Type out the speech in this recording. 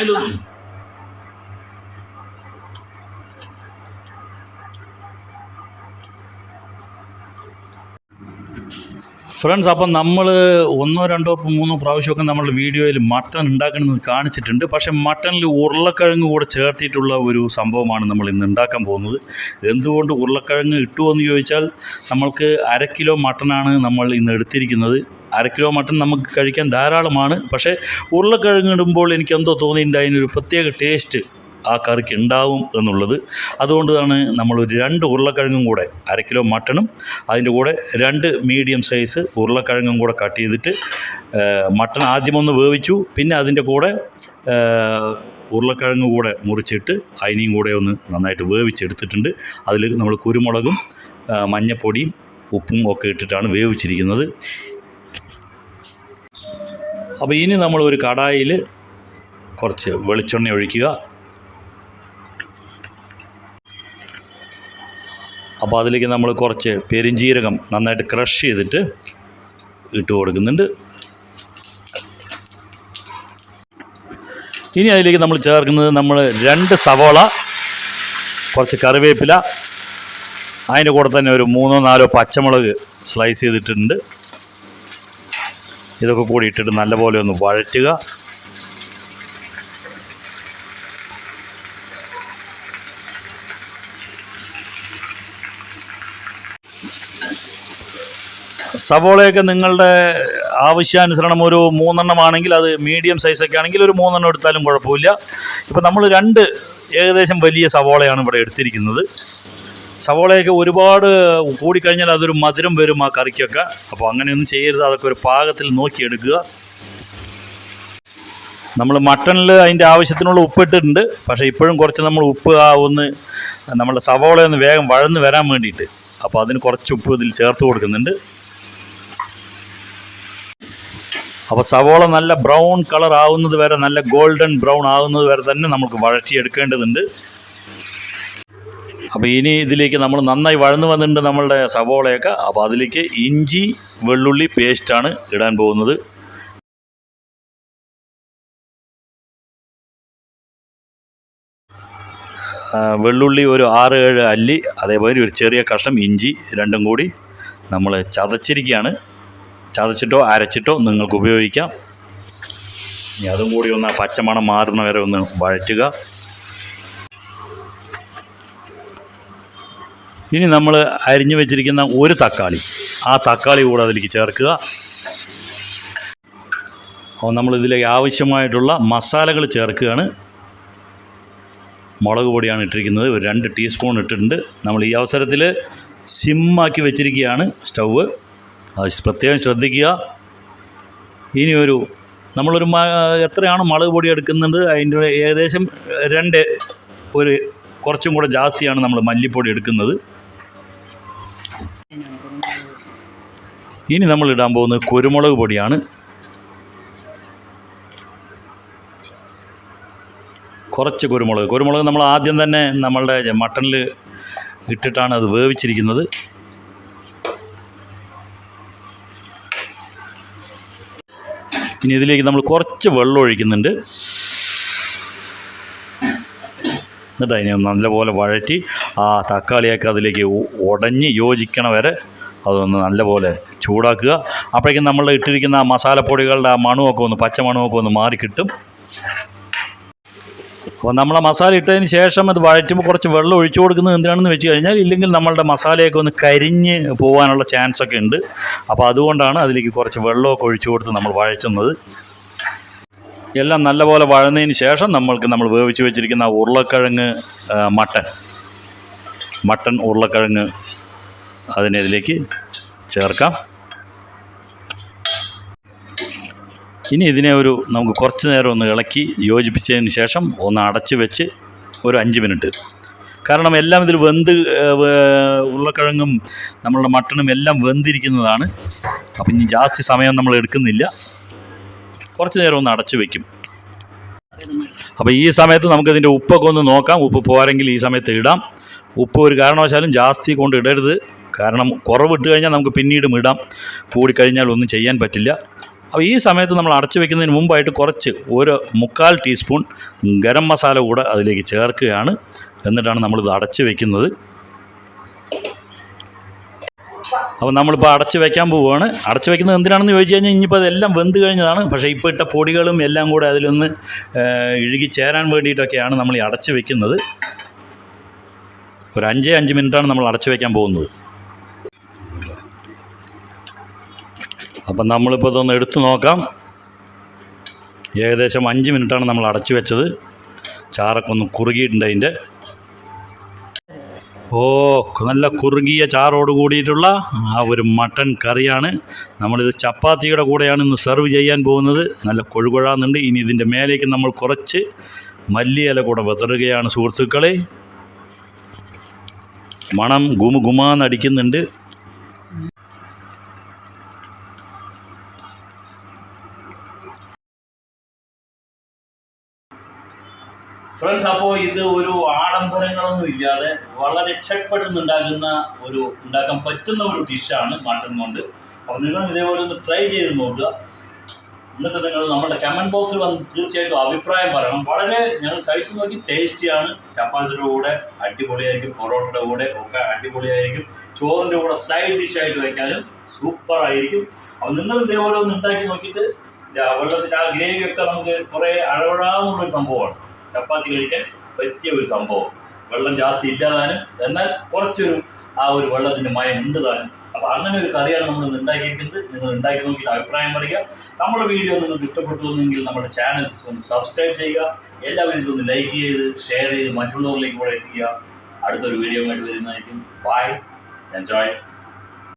അതിലൊന്നും ഫ്രണ്ട്സ് അപ്പം നമ്മൾ ഒന്നോ രണ്ടോ മൂന്നോ പ്രാവശ്യമൊക്കെ നമ്മൾ വീഡിയോയിൽ മട്ടൺ ഉണ്ടാക്കണമെന്ന് കാണിച്ചിട്ടുണ്ട്. പക്ഷേ മട്ടണിൽ ഉരുളക്കിഴങ്ങ് കൂടെ ചേർത്തിട്ടുള്ള ഒരു സംഭവമാണ് നമ്മൾ ഇന്ന് ഉണ്ടാക്കാൻ പോകുന്നത്. എന്തുകൊണ്ട് ഉരുളക്കിഴങ്ങ് ഇട്ടുവെന്ന് ചോദിച്ചാൽ നമ്മൾക്ക് അര കിലോ മട്ടനാണ് നമ്മൾ ഇന്ന് എടുത്തിരിക്കുന്നത്. അര കിലോ മട്ടൺ നമുക്ക് കഴിക്കാൻ ധാരാളമാണ്. പക്ഷേ ഉരുളക്കിഴങ്ങ് ഇടുമ്പോൾ എനിക്ക് എന്തോ തോന്നിയിട്ടുണ്ട് അതിനൊരു പ്രത്യേക ടേസ്റ്റ്. ആ കറിക്ക് ഉണ്ടാവും എന്നുള്ളത്. അതുകൊണ്ടാണ് നമ്മൾ ഒരു രണ്ട് ഉരുളക്കിഴങ്ങും കൂടെ അര കിലോ മട്ടണും അതിന്റെ കൂടെ രണ്ട് മീഡിയം സൈസ് ഉരുളക്കിഴങ്ങും കൂടെ കട്ട് ചെയ്തിട്ട് മട്ടൺ ആദ്യം ഒന്ന് വേവിച്ചു പിന്നെ അതിന്റെ കൂടെ ഉരുളക്കിഴങ്ങ് കൂടെ മുറിച്ചിട്ട് അതിനെയും കൂടെ ഒന്ന് നന്നായിട്ട് വേവിച്ചെടുത്തിട്ടുണ്ട്. അതിൽ നമ്മൾ കുരുമുളകും മഞ്ഞപ്പൊടിയും ഉപ്പും ഒക്കെ ഇട്ടിട്ടാണ് വേവിച്ചിരിക്കുന്നത്. അപ്പോൾ ഇനി നമ്മൾ ഒരു കടായിൽ കുറച്ച് വെളിച്ചെണ്ണ ഒഴിക്കുക. അപ്പോൾ അതിലേക്ക് നമ്മൾ കുറച്ച് പെരിഞ്ജീരകം നന്നായിട്ട് ക്രഷ് ചെയ്തിട്ട് ഇട്ട് കൊടുക്കുന്നുണ്ട്. ഇനി അതിലേക്ക് നമ്മൾ ചേർക്കുന്നത് നമ്മൾ രണ്ട് സവോള കുറച്ച് കറിവേപ്പില അതിന്റെ കൂടെ തന്നെ ഒരു മൂന്നോ നാലോ പച്ചമുളക് സ്ലൈസ് ചെയ്തിട്ടുണ്ട്. ഇതൊക്കെ കൂടി ഇട്ടിട്ട് നല്ലപോലെ ഒന്ന് വഴറ്റുക. സവോളയൊക്കെ നിങ്ങളുടെ ആവശ്യാനുസരണം ഒരു മൂന്നെണ്ണമാണെങ്കിൽ അത് മീഡിയം സൈസൊക്കെ ആണെങ്കിൽ ഒരു മൂന്നെണ്ണം എടുത്താലും കുഴപ്പമില്ല. ഇപ്പം നമ്മൾ രണ്ട് ഏകദേശം വലിയ സവോളയാണ് ഇവിടെ എടുത്തിരിക്കുന്നത്. സവോളയൊക്കെ ഒരുപാട് കൂടിക്കഴിഞ്ഞാൽ അതൊരു മധുരം വരും ആ കറിക്കൊക്കെ. അപ്പോൾ അങ്ങനെയൊന്നും ചെയ്യരുത്. അതൊക്കെ ഒരു പാകത്തിൽ നോക്കിയെടുക്കുക. നമ്മൾ മട്ടണിൽ അതിന്റെ ആവശ്യത്തിനുള്ള ഉപ്പ് ഇട്ടിട്ടുണ്ട്. പക്ഷേ ഇപ്പോഴും കുറച്ച് നമ്മൾ ഉപ്പ് ആ ഒന്ന് നമ്മുടെ സവോള ഒന്ന് വേഗം വഴന്ന് വരാൻ വേണ്ടിയിട്ട്. അപ്പോൾ അതിന് കുറച്ച് ഉപ്പ് ഇതിൽ ചേർത്ത് കൊടുക്കുന്നുണ്ട്. അപ്പോൾ സവോള നല്ല ബ്രൗൺ കളർ ആവുന്നത് വരെ നല്ല ഗോൾഡൻ ബ്രൗൺ ആവുന്നത് വരെ തന്നെ നമുക്ക് വഴറ്റിയെടുക്കേണ്ടതുണ്ട് അപ്പോൾ ഇനി ഇതിലേക്ക് നമ്മൾ നന്നായി വഴന്നു വന്നിട്ടുണ്ട് നമ്മളുടെ സവോളയൊക്കെ. അപ്പോൾ അതിലേക്ക് ഇഞ്ചി വെള്ളുള്ളി പേസ്റ്റാണ് ഇടാൻ പോകുന്നത്. വെള്ളുള്ളി ഒരു ആറ് ഏഴ് അല്ലി അതേപോലെ ഒരു ചെറിയ കഷ്ണം ഇഞ്ചി രണ്ടും കൂടി നമ്മൾ ചതച്ചിരിക്കുകയാണ്. ചതച്ചിട്ടോ അരച്ചിട്ടോ നിങ്ങൾക്ക് ഉപയോഗിക്കാം. ഇനി അതും കൂടി ഒന്ന് ആ പച്ചമണം മാറുന്ന വരെ ഒന്ന് വഴറ്റുക. ഇനി നമ്മൾ അരിഞ്ഞു വെച്ചിരിക്കുന്ന ഒരു തക്കാളി ആ തക്കാളി കൂടെ അതിലേക്ക് ചേർക്കുക. അപ്പോൾ നമ്മൾ ഇതിലേക്ക് ആവശ്യമായിട്ടുള്ള മസാലകൾ ചേർക്കുകയാണ്. മുളക് പൊടിയാണ് ഇട്ടിരിക്കുന്നത് ഒരു രണ്ട് ടീസ്പൂൺ ഇട്ടിട്ടുണ്ട്. നമ്മൾ ഈ അവസരത്തിൽ സിമ്മാക്കി വെച്ചിരിക്കുകയാണ് സ്റ്റൗവ്. പ്രത്യേകം ശ്രദ്ധിക്കുക. ഇനിയൊരു നമ്മളൊരു എത്രയാണ് മുളക് പൊടി എടുക്കുന്നുണ്ട് അതിന്റെ ഏകദേശം രണ്ട് ഒരു കുറച്ചും കൂടെ ജാസ്തിയാണ് നമ്മൾ മല്ലിപ്പൊടി എടുക്കുന്നത്. ഇനി നമ്മൾ ഇടാൻ പോകുന്നത് കുരുമുളക് പൊടിയാണ്. കുറച്ച് കുരുമുളക്. കുരുമുളക് നമ്മൾ ആദ്യം തന്നെ നമ്മളുടെ മട്ടണിൽ ഇട്ടിട്ടാണ് അത് വേവിച്ചിരിക്കുന്നത്. ഇനി ഇതിലേക്ക് നമ്മൾ കുറച്ച് വെള്ളം ഒഴിക്കുന്നുണ്ട്. എന്നിട്ട് അതിനെ നല്ലപോലെ വഴറ്റി ആ തക്കാളിയൊക്കെ അതിലേക്ക് ഉടഞ്ഞ് യോജിക്കണ വരെ അതൊന്ന് നല്ലപോലെ ചൂടാക്കുക. അപ്പോഴേക്കും നമ്മൾ ഇട്ടിരിക്കുന്ന ആ മസാലപ്പൊടികളുടെ ആ മണമൊക്കെ ഒന്ന് പച്ച മണമൊക്കെ ഒന്ന് മാറി കിട്ടും അപ്പോൾ നമ്മൾ മസാല ഇട്ടതിന് ശേഷം അത് വഴറ്റുമ്പോൾ കുറച്ച് വെള്ളം ഒഴിച്ചു കൊടുക്കുന്നത് എന്തിനാണെന്ന് വെച്ച് കഴിഞ്ഞാൽ ഇല്ലെങ്കിൽ നമ്മളുടെ മസാലയൊക്കെ ഒന്ന് കരിഞ്ഞ് പോകാനുള്ള ചാൻസ് ഒക്കെ ഉണ്ട്. അപ്പോൾ അതുകൊണ്ടാണ് അതിലേക്ക് കുറച്ച് വെള്ളമൊക്കെ ഒഴിച്ചു കൊടുത്ത് നമ്മൾ വഴറ്റുന്നത്. എല്ലാം നല്ലപോലെ വഴന്നതിന് ശേഷം നമ്മൾക്ക് നമ്മൾ വേവിച്ച് വെച്ചിരിക്കുന്ന ഉരുളക്കിഴങ്ങ് മട്ടൻ. മട്ടൻ ഉരുളക്കിഴങ്ങ് അതിനെ ഇതിലേക്ക് ചേർക്കാം. ഇനി ഇതിനെ ഒരു നമുക്ക് കുറച്ച് നേരം ഒന്ന് ഇളക്കി യോജിപ്പിച്ചതിന് ശേഷം ഒന്ന് അടച്ച് വെച്ച് ഒരു അഞ്ച് മിനിറ്റ്. കാരണം എല്ലാം ഇതിൽ വെന്ത് ഉരുളക്കിഴങ്ങും നമ്മളുടെ മട്ടണും എല്ലാം വെന്തിരിക്കുന്നതാണ്. അപ്പം ഇനി ജാസ്തി സമയം നമ്മൾ എടുക്കുന്നില്ല. കുറച്ച് നേരം ഒന്ന് അടച്ചു വെക്കും. അപ്പോൾ ഈ സമയത്ത് നമുക്കിതിന്റെ ഉപ്പൊക്കെ ഒന്ന് നോക്കാം. ഉപ്പ് പോരെങ്കിൽ ഈ സമയത്ത് ഇടാം. ഉപ്പ് ഒരു കാരണവശാലും ജാസ്തി കൊണ്ട് ഇടരുത്. കാരണം കുറവിട്ട് കഴിഞ്ഞാൽ നമുക്ക് പിന്നീടും ഇടാം. കൂടിക്കഴിഞ്ഞാൽ ഒന്നും ചെയ്യാൻ പറ്റില്ല. അപ്പോൾ ഈ സമയത്ത് നമ്മൾ അടച്ചു വെക്കുന്നതിന് മുമ്പായിട്ട് കുറച്ച് ഒരു മുക്കാൽ ടീസ്പൂൺ ഗരം മസാല കൂടെ അതിലേക്ക് ചേർക്കുകയാണ്. എന്നിട്ടാണ് നമ്മളിത് അടച്ചു വെക്കുന്നത്. അപ്പോൾ നമ്മളിപ്പോൾ അടച്ച് വെക്കാൻ പോവുകയാണ്. അടച്ച് വെക്കുന്നത് എന്തിനാണെന്ന് ചോദിച്ചു കഴിഞ്ഞാൽ ഇനിയിപ്പോൾ അതെല്ലാം വെന്ത് കഴിഞ്ഞതാണ്. പക്ഷേ ഇപ്പോൾ ഇട്ട പൊടികളും എല്ലാം കൂടെ അതിലൊന്ന് ഇഴുകി ചേരാൻ വേണ്ടിയിട്ടൊക്കെയാണ് നമ്മൾ ഈ അടച്ച് വെക്കുന്നത്. ഒരു അഞ്ചേ അഞ്ച് മിനിറ്റാണ് നമ്മൾ അടച്ച് വെക്കാൻ പോകുന്നത്. അപ്പം നമ്മളിപ്പോൾ ഇതൊന്ന് എടുത്തു നോക്കാം. ഏകദേശം അഞ്ച് മിനിറ്റാണ് നമ്മൾ അടച്ചു വെച്ചത്. ചാറൊക്കെ ഒന്ന് കുറുകിയിട്ടുണ്ട് അതിന്റെ ഓ നല്ല കുറുകിയ ചാറോട് കൂടിയിട്ടുള്ള ആ ഒരു മട്ടൺ കറിയാണ്. നമ്മളിത് ചപ്പാത്തിയുടെ കൂടെയാണ് ഇന്ന് സെർവ് ചെയ്യാൻ പോകുന്നത്. നല്ല കൊഴുകൊഴാന്നുണ്ട്. ഇനി ഇതിന്റെ മേലേക്ക് നമ്മൾ കുറച്ച് മല്ലിയില കൂടെ വിതറുകയാണ് സുഹൃത്തുക്കളെ. മണം ഗുമ ഗുമാന്നടിക്കുന്നുണ്ട്. ഫ്രണ്ട്സ് അപ്പോൾ ഇത് ഒരു ആഡംബരങ്ങളൊന്നും ഇല്ലാതെ വളരെ ചട്പട്ടെന്ന് ഉണ്ടാക്കുന്ന ഒരു ഉണ്ടാക്കാൻ പറ്റുന്ന ഒരു ഡിഷാണ് മട്ടൺ കൊണ്ട്. അപ്പോൾ നിങ്ങൾ ഇതേപോലെ ഒന്ന് ട്രൈ ചെയ്ത് നോക്കുക. എന്നിട്ട് നിങ്ങൾ നമ്മുടെ കമന്റ് ബോക്സിൽ വന്ന് തീർച്ചയായിട്ടും അഭിപ്രായം പറയണം. വളരെ ഞങ്ങൾ കഴിച്ചു നോക്കി ടേസ്റ്റിയാണ് ചപ്പാത്തിയുടെ കൂടെ അടിപൊളിയായിരിക്കും. പൊറോട്ടയുടെ കൂടെ ഒക്കെ അടിപൊളിയായിരിക്കും. ചോറിന്റെ കൂടെ സൈഡ് ഡിഷായിട്ട് വയ്ക്കാനും സൂപ്പർ ആയിരിക്കും. അപ്പോൾ നിങ്ങൾ ഇതേപോലെ ഒന്ന് ഉണ്ടാക്കി നോക്കിയിട്ട് വെള്ളത്തിന്റെ ആ ഗ്രേവിയൊക്കെ നമുക്ക് കുറേ അഴവഴാന്നുള്ളൊരു സംഭവമാണ്. ചപ്പാത്തി കഴിക്കാൻ പറ്റിയ ഒരു സംഭവം. വെള്ളം ജാസ്തി ഇല്ലാതാനും എന്നാൽ കുറച്ചൊരു ആ ഒരു വെള്ളത്തിന്റെ മയം ഉണ്ട് താനും അപ്പോൾ അങ്ങനെ ഒരു കറിയാണ് നമ്മൾ ഇന്ന് ഉണ്ടാക്കിയിരിക്കുന്നത്. നിങ്ങൾ ഉണ്ടാക്കി നോക്കിയിട്ട് അഭിപ്രായം പറയുക. നമ്മുടെ വീഡിയോ നിങ്ങൾക്ക് ഇഷ്ടപ്പെട്ടു എന്നെങ്കിൽ നമ്മുടെ ചാനൽ ഒന്ന് സബ്സ്ക്രൈബ് ചെയ്യുക. എല്ലാവരും ഇതൊന്ന് ലൈക്ക് ചെയ്ത് ഷെയർ ചെയ്ത് മറ്റുള്ളവരിലേക്ക് കൂടെ എത്തിക്കുക. അടുത്തൊരു വീഡിയോ ആയിട്ട് വരുന്നതായിരിക്കും. By enjoy